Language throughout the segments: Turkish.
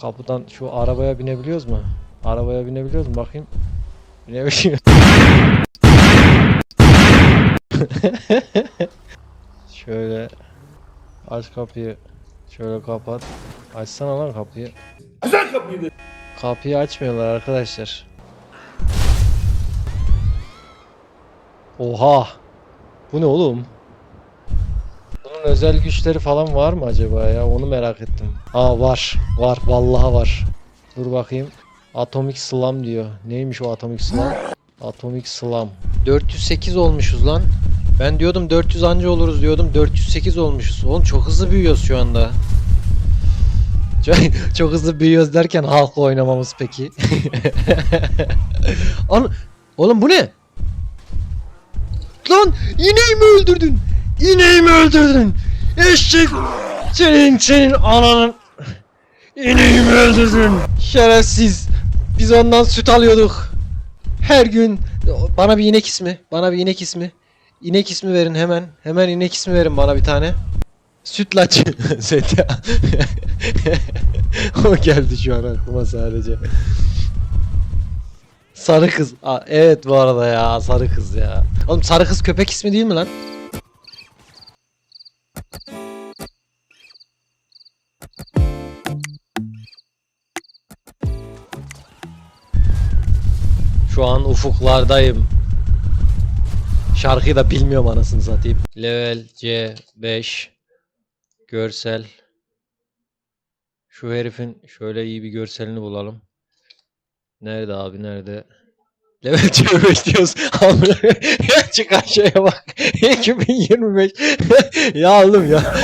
Kapıdan şu arabaya binebiliyoruz mu? Arabaya binebiliyoruz mu bakayım? Binebiliyor. Şöyle aç kapıyı. Şöyle kapat. Açsana lan kapıyı. Açsana kapıyı de. Kapıyı açmıyorlar arkadaşlar. Oha! Bu ne oğlum? Özel güçleri falan var mı acaba ya? Onu merak ettim. Aa var. Var. Vallahi var. Dur bakayım. Atomic Slam diyor. Neymiş o Atomic Slam? Atomic Slam. 408 olmuşuz lan. Ben diyordum 400 anca oluruz diyordum. 408 olmuşuz. Oğlum çok hızlı büyüyoruz şu anda. Çok, hızlı büyüyoruz derken halk oynamamız peki. Oğlum bu ne? Lan ineğimi öldürdün. İneğimi öldürdün. Eşek. Senin senin ananın. İneğimi öldürdün. Şerefsiz. Biz ondan süt alıyorduk. Her gün. Bana bir inek ismi. Bana bir inek ismi. İnek ismi verin hemen. Hemen inek ismi verin bana bir tane. Sütlaç. Zeta. o geldi şu an aklıma sadece. Sarı kız. Aa, evet bu arada ya sarı kız ya. Oğlum sarı kız köpek ismi değil mi lan? Şu an ufuklardayım. Şarkıyı da bilmiyorum anasını satayım. Level C5 Görsel Şu herifin şöyle iyi bir görselini bulalım. Nerede abi nerede? Level C5 diyoruz. çıkan şeye bak. 2025. ya oğlum ya.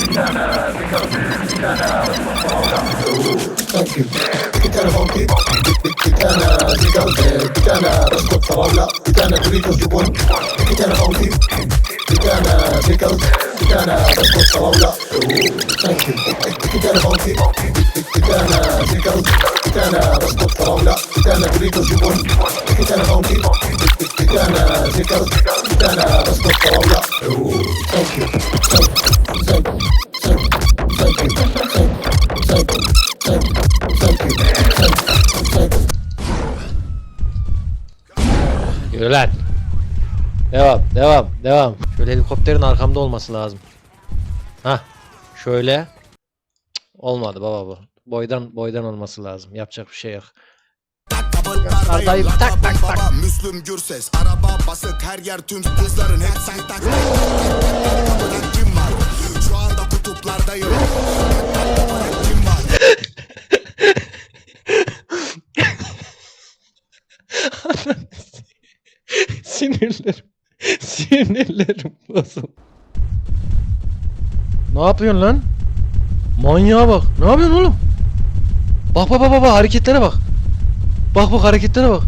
Bir tane bir tane bir tane bir tane Vijana tuliko chuoni, vijana hausi, vijana vikao, vijana wakosa waula. Thank you. Vijana hausi, vijana vikao, vijana wakosa waula. Vijana tuliko chuoni, vijana hausi, vijana vikao, vijana wakosa waula. Thank you. Thank you. Yürü lan. Devam, devam, devam. Şöyle helikopterin arkamda olması lazım. Ha, şöyle. Olmadı baba bu. Boydan boydan olması lazım. Yapacak bir şey yok. Yukarıdayım. Tak tak tak. Müslüm Gürses Araba basık her yer tüm kızların hep tak tak kim var Şu anda kutuplardayım Sinirlerim bozuldu. Ne yapıyorsun lan? Manyağa bak. Ne yapıyorsun oğlum? Bak bak bak bak, hareketlere bak. Bak bak hareketlere bak.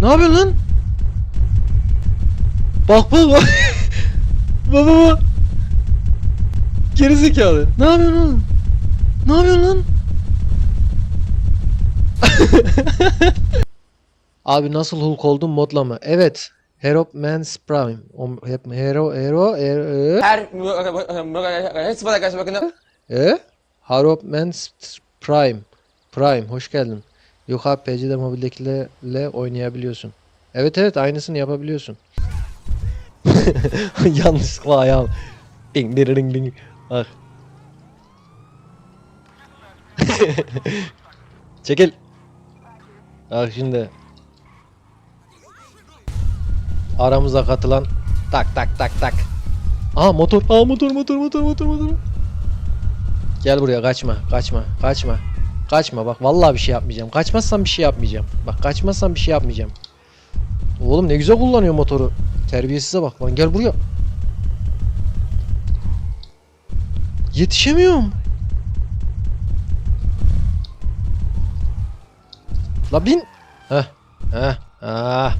Ne yapıyorsun lan? Bak bak bak. bak bak bak. Gerizekalı. Ne yapıyorsun oğlum? Ne yapıyorsun lan? Abi nasıl Hulk oldun modla mı? Evet. Hero Man's Prime. Hep hero hero hero her e? Hero Man's Prime. Prime hoş geldin. Yok abi PC'de mobildekilerle oynayabiliyorsun. Evet evet aynısını yapabiliyorsun. Yanlışlıkla ayağım. Ding ding ding ding. Bak. Çekil. Bak şimdi. Aramıza katılan tak tak tak tak. Aa motor. Aa motor motor motor motor motor. Gel buraya kaçma kaçma kaçma. Kaçma bak vallahi bir şey yapmayacağım. Kaçmazsan bir şey yapmayacağım. Bak kaçmazsan bir şey yapmayacağım. Oğlum ne güzel kullanıyor motoru. Terbiyesize bak lan gel buraya. Yetişemiyorum. La bin. Heh. Heh. Ah.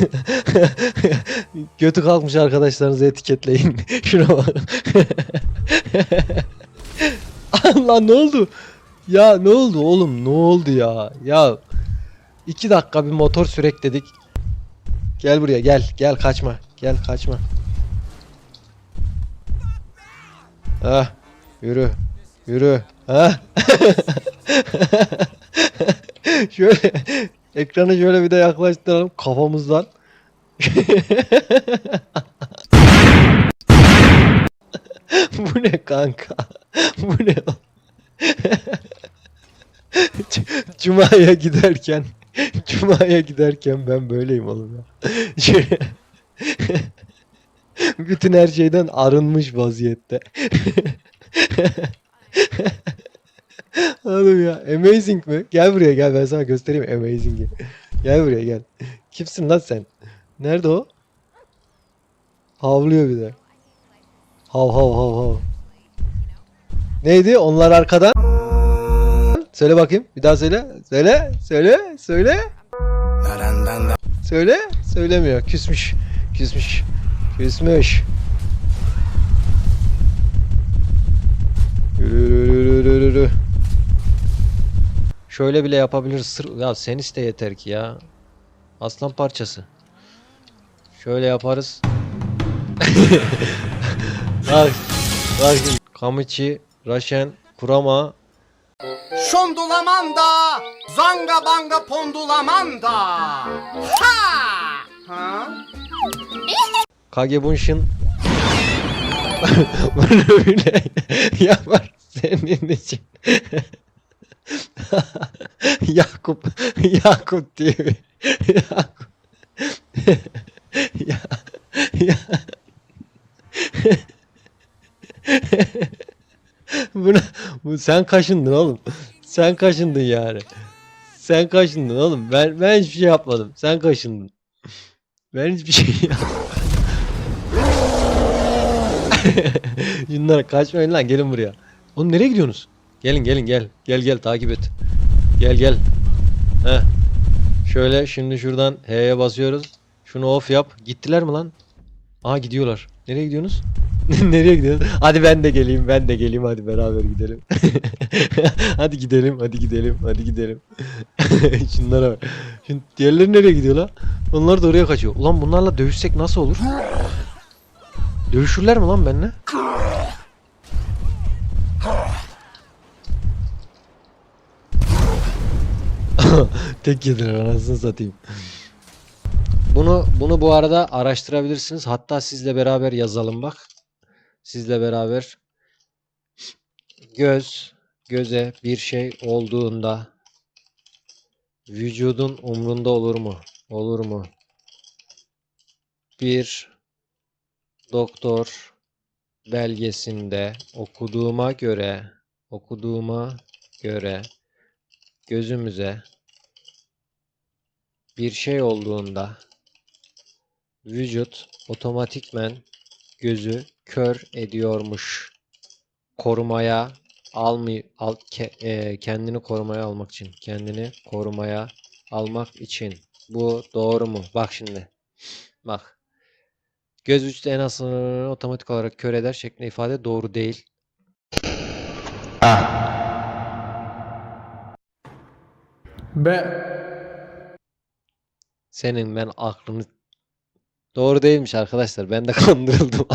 Götü kalkmış arkadaşlarınızı etiketleyin. Şuna bak. Allah ne oldu? Ya ne oldu oğlum? Ne oldu ya? Ya iki dakika bir motor sürek dedik. Gel buraya gel. Gel kaçma. Gel kaçma. Ha, yürü. Yürü. Ha. şöyle ekranı şöyle bir de yaklaştıralım kafamızdan. Bu ne kanka? Bu ne? Cuma'ya giderken Cuma'ya giderken ben böyleyim oğlum ya. Bütün her şeyden arınmış vaziyette. Oğlum ya amazing mi? Gel buraya gel ben sana göstereyim amazing'i. Gel buraya gel. Kimsin lan sen? Nerede o? Havlıyor bir de. Hav hav hav hav. Neydi? Onlar arkadan. Söyle bakayım. Bir daha söyle. Söyle. Söyle. Söyle. Söyle. Söylemiyor. Küsmüş. Küsmüş. Küsmüş. Yürü yürü yürü yürü yürü. Şöyle bile yapabiliriz. Sır... Ya sen iste yeter ki ya. Aslan parçası. Şöyle yaparız. bak. Bak. Kamichi, Raşen, Kurama, Şondulamanda, zanga banga pondulamanda. Ha! Ha? Kagebunshin bunu bile yapar senin için. Yakup Yakup bir Yakup ya, ya. Buna, bu sen kaşındın oğlum. Sen kaşındın yani. Sen kaşındın oğlum. Ben ben hiçbir şey yapmadım. Sen kaşındın. Ben hiçbir şey yapmadım. Şunlar kaçmayın lan gelin buraya. Oğlum nereye gidiyorsunuz? Gelin gelin gel. Gel gel takip et. Gel gel. Heh. Şöyle şimdi şuradan H'ye basıyoruz. Şunu off yap. Gittiler mi lan? Aha gidiyorlar. Nereye gidiyorsunuz? Nereye gidiyorsunuz? Hadi ben de geleyim. Ben de geleyim. Hadi beraber gidelim. hadi gidelim. Hadi gidelim. Hadi gidelim. Şunlara bak. Şimdi diğerleri nereye gidiyor lan? Onlar da oraya kaçıyor. Ulan bunlarla dövüşsek nasıl olur? Dövüşürler mi lan benimle? Tek yediler anasını satayım. Bunu bunu bu arada araştırabilirsiniz. Hatta sizle beraber yazalım bak. Sizle beraber göz göze bir şey olduğunda vücudun umrunda olur mu? Olur mu? Bir doktor belgesinde okuduğuma göre okuduğuma göre gözümüze bir şey olduğunda vücut otomatikmen gözü kör ediyormuş. Korumaya almay al, ke- e, kendini korumaya almak için, kendini korumaya almak için. Bu doğru mu? Bak şimdi. Bak. Göz vücudu en az otomatik olarak kör eder şeklinde ifade doğru değil. Senin ben aklını Doğru değilmiş arkadaşlar. Ben de kandırıldım.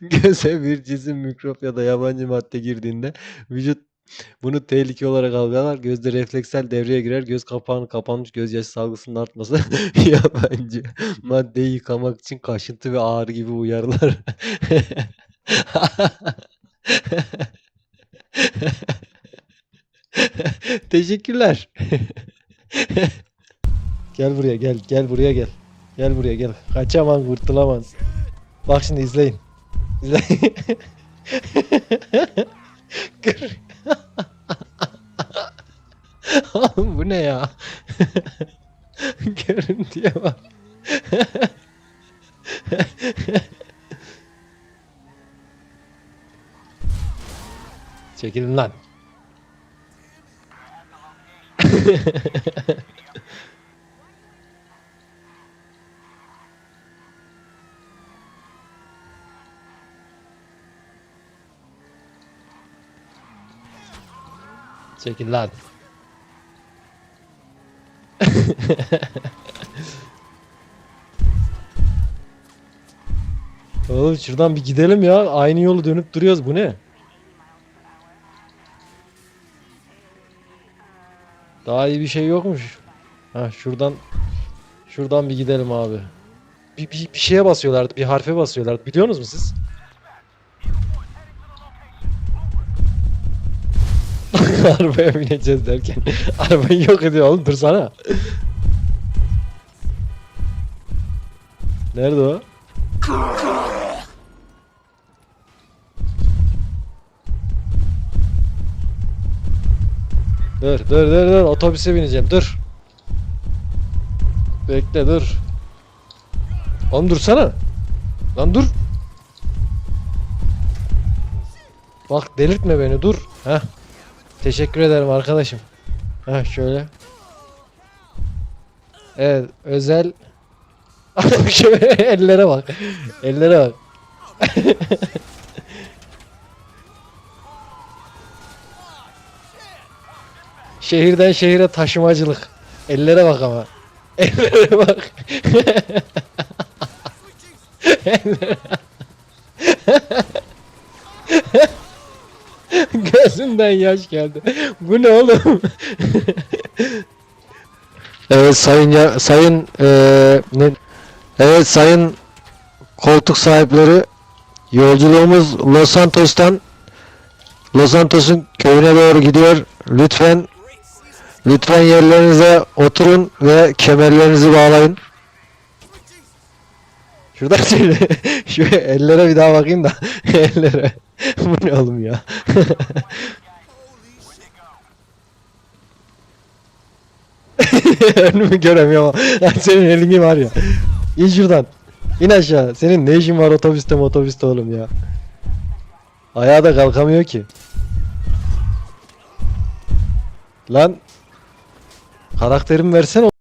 Göze bir cisim mikrop ya da yabancı madde girdiğinde vücut bunu tehlike olarak algılar. Gözde refleksel devreye girer. Göz kapağının kapanmış gözyaşı salgısının artması yabancı maddeyi yıkamak için kaşıntı ve ağrı gibi uyarılar. Teşekkürler. gel buraya gel. Gel buraya gel. Gel buraya gel. Kaçamaz kurtulamaz. Bak şimdi izleyin. İzleyin. Oğlum bu ne ya? Görüntüye bak. Çekilin lan. Çekil lan. Oğlum şuradan bir gidelim ya. Aynı yolu dönüp duruyoruz. Bu ne? Daha iyi bir şey yokmuş. Ha şuradan şuradan bir gidelim abi. Bir, bir, bir şeye basıyorlardı. Bir harfe basıyorlardı. Biliyorsunuz mu siz? Arabaya bineceğiz derken arabayı yok ediyor oğlum dursana. Nerede o? Dur dur dur dur otobüse bineceğim dur. Bekle dur. Oğlum dursana. Lan dur. Bak delirtme beni dur. Heh. Teşekkür ederim arkadaşım. Heh şöyle. Evet özel. Ellere bak. Ellere bak. Şehirden şehire taşımacılık. Ellere bak ama. Ellere bak. Ellere- Gözümden yaş geldi. Bu ne oğlum? evet sayın ya, sayın eee, ne Evet sayın koltuk sahipleri yolculuğumuz Los Santos'tan Los Santos'un köyüne doğru gidiyor. Lütfen lütfen yerlerinize oturun ve kemerlerinizi bağlayın. Şurada şöyle şu ellere bir daha bakayım da ellere. Bu ne oğlum ya? Önümü göremiyorum senin elini var ya. İn şuradan. İn aşağı. Senin ne işin var otobüste otobüste oğlum ya. Ayağa da kalkamıyor ki. Lan karakterimi versene